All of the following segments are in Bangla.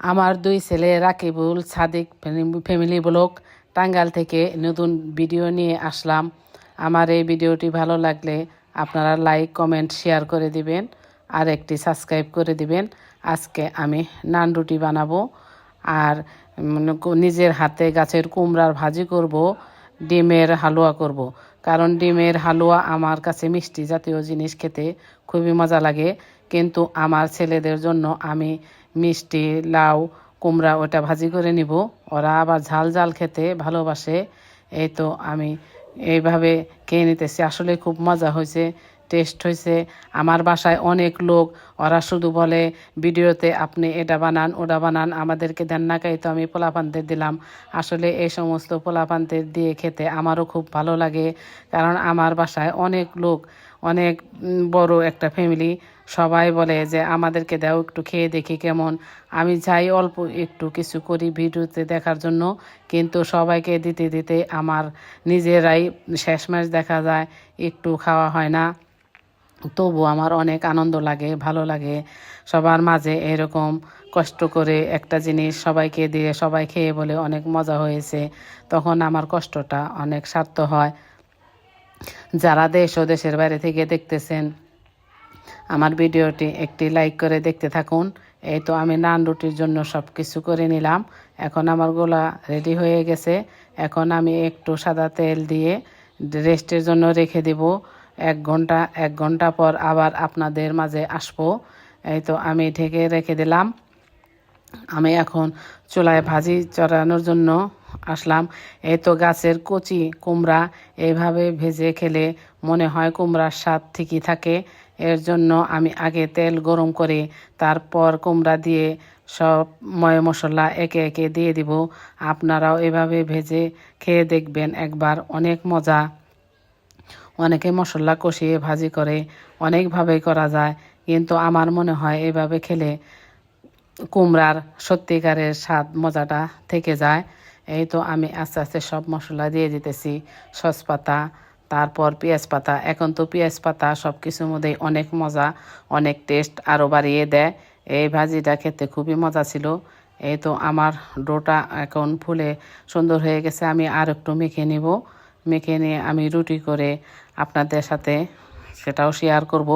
আমার দুই ছেলে রাকিবুল সাদিক ফ্যামিলি ব্লগ টাঙ্গাইল থেকে নতুন ভিডিও নিয়ে আসলাম। আমার এই ভিডিওটি ভালো লাগলে আপনারা লাইক, কমেন্ট, শেয়ার করে দিবেন আর একটি সাবস্ক্রাইব করে দিবেন। আজকে আমি নান রুটি বানাবো আর নিজের হাতে গাছের কুমড়ার ভাজি করব, ডিমের হালুয়া করব। কারণ ডিমের হালুয়া আমার কাছে মিষ্টি জাতীয় জিনিস খেতে খুবই মজা লাগে। কিন্তু আমার ছেলেদের জন্য আমি মিষ্টি, লাউ, কুমড়া ওটা ভাজি করে নিব। ওরা আবার ঝাল ঝাল খেতে ভালোবাসে। এই তো আমি এইভাবে খেয়ে নিতেছি। আসলে খুব মজা হয়েছে, টেস্ট হয়েছে। আমার বাসায় অনেক লোক, ওরা শুধু বলে, ভিডিওতে আপনি এটা বানান, ওটা বানান, আমাদেরকে দেন না খাই তো আমি পোলাপান্তের দিলাম। আসলে এই সমস্ত পোলাপান্তের দিয়ে খেতে আমারও খুব ভালো লাগে। কারণ আমার বাসায় অনেক লোক অনেক বড় একটা ফ্যামিলি সবাই বলে যে আমাদেরকে দাও একটু খেয়ে দেখি কেমন। আমি চাই অল্প একটু কিছু করি ভিডিওতে দেখার জন্য, কিন্তু সবাইকে দিতে দিতে আমার নিজেরাই শেষমেশ দেখা যায়, একটু খাওয়া হয় না। তবু আমার অনেক আনন্দ লাগে, ভালো লাগে। সবার মাঝে এরকম কষ্ট করে একটা জিনিস সবাইকে দিয়ে সবাই খেয়ে বলে অনেক মজা হয়েছে। তখন আমার কষ্টটা অনেক সার্থ হয়। যারা দেশ ও দেশের বাইরে থেকে দেখতেছেন, আমার ভিডিওটি একটি লাইক করে দেখতে থাকুন। এই তো আমি নান রুটির জন্য সব কিছু করে নিলাম। এখন আমার গোলা রেডি হয়ে গেছে। এখন আমি একটু সাদা তেল দিয়ে রেস্টের জন্য রেখে দেব। এক ঘণ্টা এক ঘণ্টা পর আবার আপনাদের মাঝে আসব। এই তো আমি ঢেকে রেখে দিলাম। আমি এখন চুলায় ভাজি চড়ানোর জন্য আসলাম। এই তো গাছের কচি কুমড়া এইভাবে ভেজে খেলে মনে হয় কুমড়ার স্বাদ ঠিকই থাকে। এর জন্য আমি আগে তেল গরম করে তারপর কুমড়া দিয়ে সব ময় মশলা একে একে দিয়ে দিব। আপনারাও এভাবে ভেজে খেয়ে দেখবেন একবার, অনেক মজা। অনেকে মশলা কষিয়ে ভাজি করে অনেকভাবেই করা যায়। কিন্তু আমার মনে হয় এভাবে খেলে কুমড়ার সত্যিকারের স্বাদ মজাটা থেকে যায়। এই তো আমি আস্তে আস্তে সব মশলা দিয়ে দিতেছি সসপাতা তারপর পেঁয়াজ পাতা। এখন তো পেঁয়াজ পাতা সব কিছুর মধ্যেই অনেক মজা, অনেক টেস্ট আরও বাড়িয়ে দেয়। এই ভাজিটা খেতে খুবই মজা ছিল। এই তো আমার ডোটা এখন ফুলে সুন্দর হয়ে গেছে, আমি আর একটু মেখে নিব। মেখে নিয়ে আমি রুটি করে আপনাদের সাথে সেটাও শেয়ার করব।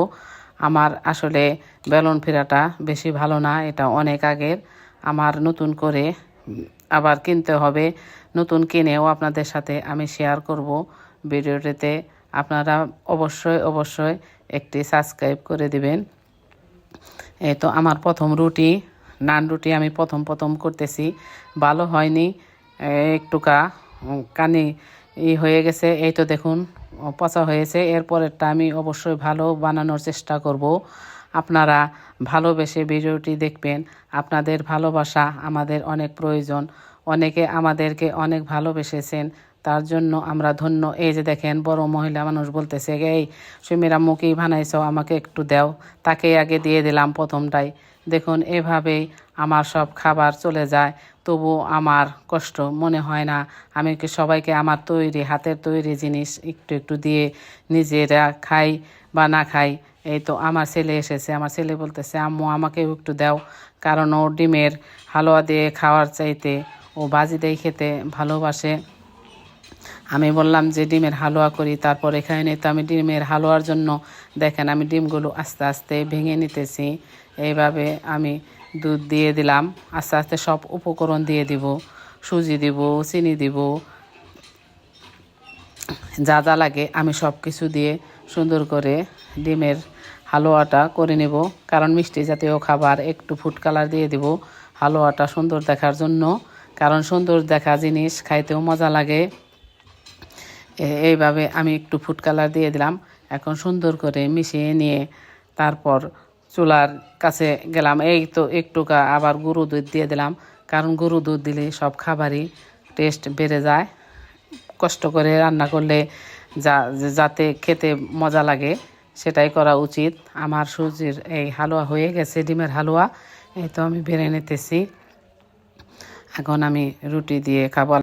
আমার আসলে বেলন ফেরাটা বেশি ভালো না, এটা অনেক আগের। আমার নতুন করে আবার কিনতে হবে। নতুন কিনেও আপনাদের সাথে আমি শেয়ার করব ভিডিওটিতে। আপনারা অবশ্যই অবশ্যই একটি সাবস্ক্রাইব করে দিবেন। এই তো আমার প্রথম রুটি, নান রুটি আমি প্রথম প্রথম করতেছি। ভালো হয়নি, একটুকা কানি ই হয়ে গেছে। এই তো দেখুন, পচা হয়েছে। এরপরেরটা আমি অবশ্যই ভালো বানানোর চেষ্টা করব। আপনারা ভালোবেসে ভিডিওটি দেখবেন। আপনাদের ভালোবাসা আমাদের অনেক প্রয়োজন। অনেকে আমাদেরকে অনেক ভালোবেসেছেন। তার জন্য আমরা ধন্য। এই যে দেখেন, বড় মহিলা মানুষ বলতেছে, এই সুমিরা মুখেই বানাইছ, আমাকে একটু দাও। তাকে আগে দিয়ে দিলাম প্রথমটাই। দেখুন, এভাবেই আমার সব খাবার চলে যায়। তবু আমার কষ্ট, মনে হয় না। আমি কি সবাইকে আমার তৈরি, হাতের তৈরি জিনিস একটু একটু দিয়ে নিজেরা খাই বা না খাই? এই তো আমার ছেলে এসেছে। আমার ছেলে বলতেছে, আম্মু, আমাকেও একটু দাও। কারণ ও ডিমের হালুয়া দিয়ে খাওয়ার চাইতে ও বাজি দিয়ে খেতে ভালোবাসে। আমি বললাম যে, ডিমের হালুয়া করি, তারপর এখানে তো আমি ডিমের হালুয়ার জন্য দেখেন আমি ডিমগুলো আস্তে আস্তে ভেঙে নিতেছি। এইভাবে আমি দুধ দিয়ে দিলাম। আস্তে আস্তে সব উপকরণ দিয়ে দিব, সুজি দিব, চিনি দিব। যা যা লাগে আমি সব কিছু দিয়ে সুন্দর করে ডিমের হালুয়াটা করে নেব। কারণ মিষ্টি জাতীয় খাবার একটু ফুড কালার দিয়ে দিব। হালুয়াটা সুন্দর দেখার জন্য। কারণ সুন্দর দেখা জিনিস খাইতেও মজা লাগে। এইভাবে আমি একটু ফুড কালার দিয়ে দিলাম। এখন সুন্দর করে মিশিয়ে নিয়ে তারপর চুলার কাছে গেলাম। এই তো একটুকা আবার গরু দুধ দিয়ে দিলাম। কারণ গরু দুধ দিলে সব খাবারই টেস্ট বেড়ে যায়। কষ্ট করে রান্না করলে যা, যাতে খেতে মজা লাগে। সেটাই করা উচিত। আমার সুজির এই হালুয়া হয়ে গেছে, ডিমের হালুয়া। এই তো আমি বেড়ে নিতেছি। এখন আমি রুটি দিয়ে খাব।